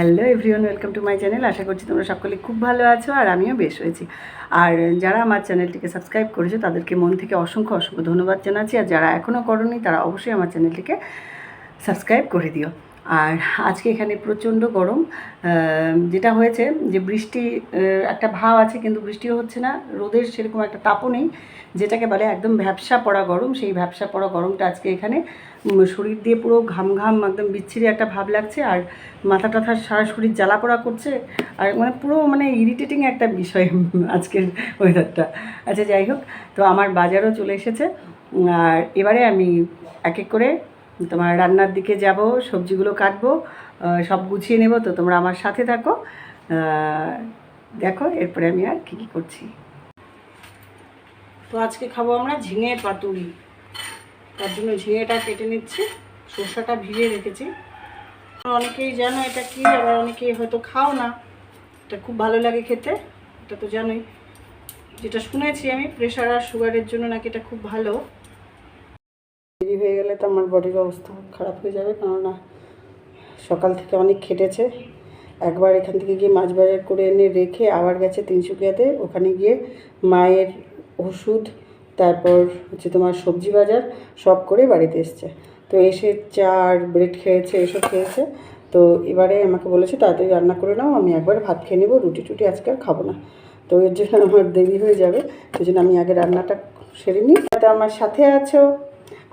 Hello everyone welcome to my channel আশা করছি তোমরা সকলে খুব ভালো আছো আর আমিও বেশ হয়েছি আর যারা আমার চ্যানেলটিকে সাবস্ক্রাইব করেছ, তাদেরকে মন থেকে অসংখ্য অসংখ্য ধন্যবাদ জানাচ্ছি। আর যারা এখনও করনি, তারা অবশ্যই আমার চ্যানেলটিকে সাবস্ক্রাইব করে দিও। আর আজকে এখানে প্রচণ্ড গরম যেটা হয়েছে যে বৃষ্টি একটা ভাব আছে কিন্তু বৃষ্টিও হচ্ছে না, রোদের সেরকম একটা তাপও নেই, যেটাকে বলে একদম ভ্যাবসা পড়া গরম, সেই ভ্যাবসা পড়া গরমটা আজকে এখানে শরীর দিয়ে পুরো ঘাম ঘাম একদম বিচ্ছিরি একটা ভাব লাগছে আর মাথা টাথা সারা শরীর জ্বালা পড়া করছে আর মানে পুরো মানে ইরিটেটিং একটা বিষয় আজকের ওয়েদারটা আচ্ছা যাই হোক, তো আমার বাজারও চলে এসেছে, আর এবারে আমি এক এক করে তোমার রান্নার দিকে যাব, সবজিগুলো কাটবো সব গুছিয়ে নেব, তো তোমরা আমার সাথে থাকো। দেখো, এরপরে আমি আর কী কী করছি। তো আজকে খাব আমরা ঝিঙে পাতুরি। তার জন্য ঝিঙেটা কেটে নিচ্ছি, সর্ষাটা ভিজিয়ে রেখেছি। অনেকেই জানো এটা কি, আবার অনেকেই হয়তো খাও না। এটা খুব ভালো লাগে খেতে, এটা তো জানোই। যেটা শুনেছি আমি প্রেশার আর সুগারের জন্য নাকি এটা খুব ভালো। দেরি হয়ে গেলে তো আমার বডির অবস্থা খারাপ হয়ে যাবে। কেননা সকাল থেকে অনেক খেটেছে। একবার এখান থেকে গিয়ে মাছ বাজার করে এনে রেখে আবার গেছে তিনশুকিয়াতে ওখানে গিয়ে মায়ের ওষুধ, তারপর হচ্ছে তোমার সবজি বাজার, সব করে বাড়িতে এসছে। তো এসে চা আর ব্রেড খেয়েছে, এসব খেয়েছে। তো এবারে আমাকে বলেছে, তাড়াতাড়ি রান্না করে নাও, আমি একবার ভাত খেয়ে নেব, রুটি টুটি আজকে আর খাব না। তো এর জন্য আমার দেরি হয়ে যাবে। সেই জন্য আমি আগে রান্নাটা সেরে নিই। আমার সাথে আছো।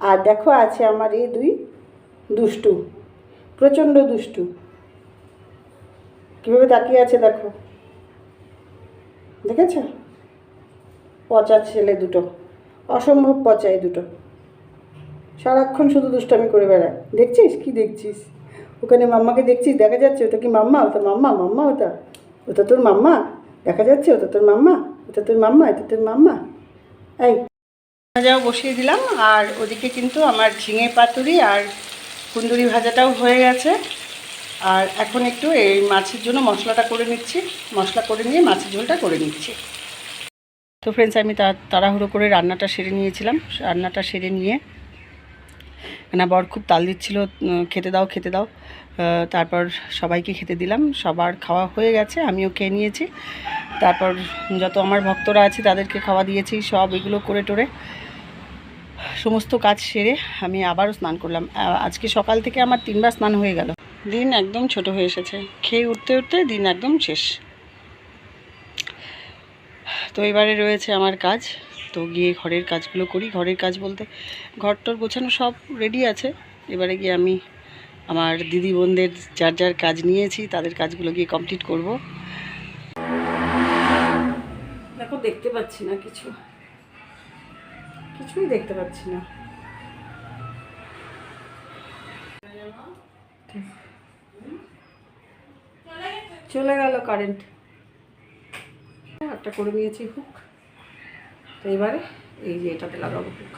আর দেখো আছে আমার এই দুই দুষ্টু, প্রচণ্ড দুষ্টু। কীভাবে তাকিয়ে আছে দেখো। দেখেছ? পচা ছেলে দুটো, অসম্ভব পচা এই দুটো। সারাক্ষণ শুধু দুষ্টামি করে বেড়ায়। দেখছিস? কি দেখছিস? ওখানে মাম্মাকে দেখছিস? দেখা যাচ্ছে ওটা কি মাম্মা? ওটা মাম্মা মাম্মা ওটা। ওটা তোর মাম্মা? দেখা যাচ্ছে? ওটা তোর মাম্মা? ওটা তোর মাম্মা? এটা তোর মাম্মা? এই। ভাজাও বসিয়ে দিলাম, আর ওদিকে কিন্তু আমার ঝিঙে পাতুরি আর কুন্দুরি ভাজাটাও হয়ে গেছে। আর এখন একটু এই মাছের জন্য মশলাটা করে নিচ্ছি, মশলা করে নিয়ে মাছের ঝোলটা করে নিচ্ছি। তো ফ্রেন্ডস আমি তাড়াহুড়ো করে রান্নাটা সেরে নিয়েছিলাম, রান্নাটা সেরে নিয়ে। না, বর খুব তাল দিচ্ছিল খেতে দাও খেতে দাও। তারপর সবাইকে খেতে দিলাম, সবার খাওয়া হয়ে গেছে, আমিও খেয়ে নিয়েছি। তারপর যত আমার ভক্তরা আছে, তাদেরকে খাওয়া দিয়েছি, সব এগুলো করে টোরে। সমস্ত কাজ সেরে আমি আবারও স্নান করলাম। আজকে সকাল থেকে আমার তিনবার স্নান হয়ে গেল। দিন একদম ছোট হয়ে এসেছে। খেয়ে উঠতে উঠতে দিন একদম শেষ। তো এবারে রয়েছে আমার কাজ। তো গিয়ে ঘরের কাজগুলো করি। ঘরের কাজ বলতে ঘর টর গোছানো সব রেডি আছে। এবারে গিয়ে আমি আমার দিদি বোনদের যার যার কাজ নিয়েছি, তাদের কাজগুলো গিয়ে কমপ্লিট করব। দেখো, দেখতে পাচ্ছি না কিছু। কিছুই দেখতে পাচ্ছি না। চলে গেল কারেন্ট একটা করে নিয়েছি হুক তো এবারে এই যে এটাতে লাগাবো হুক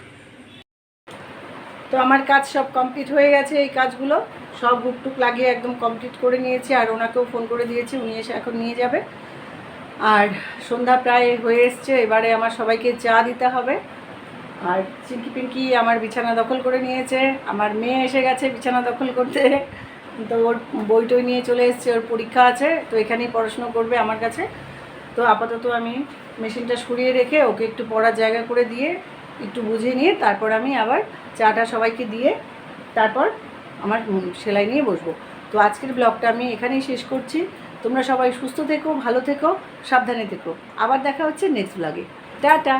তো আমার কাজ সব কমপ্লিট হয়ে গেছে এই কাজগুলো। সব হুক টুক লাগিয়ে একদম কমপ্লিট করে নিয়েছি আর ওনাকেও ফোন করে দিয়েছি, উনি এসে এখন নিয়ে যাবে। আর সন্ধ্যা প্রায় হয়ে এসছে, এবারে আমার সবাইকে চা দিতে হবে। আর চিঙ্কি পিঙ্কি আমার বিছানা দখল করে নিয়েছে। আমার মেয়ে এসে গেছে বিছানা দখল করতে। তো ওর বই টই নিয়ে চলে এসছে, ওর পরীক্ষা আছে, তো এখানেই পড়াশুনো করবে আমার কাছে। তো আপাতত আমি মেশিনটা সরিয়ে রেখে ওকে একটু পড়ার জায়গা করে দিয়ে একটু বুঝিয়ে নিয়ে তারপর আমি আবার চাটা সবাইকে দিয়ে তারপর আমার সেলাই নিয়ে বসবো। তো আজকের ব্লগটা আমি এখানেই শেষ করছি। তোমরা সবাই সুস্থ থেকো, ভালো থেকো, সাবধানে থেকো। আবার দেখা হচ্ছে নেক্সট ব্লগে টাটা!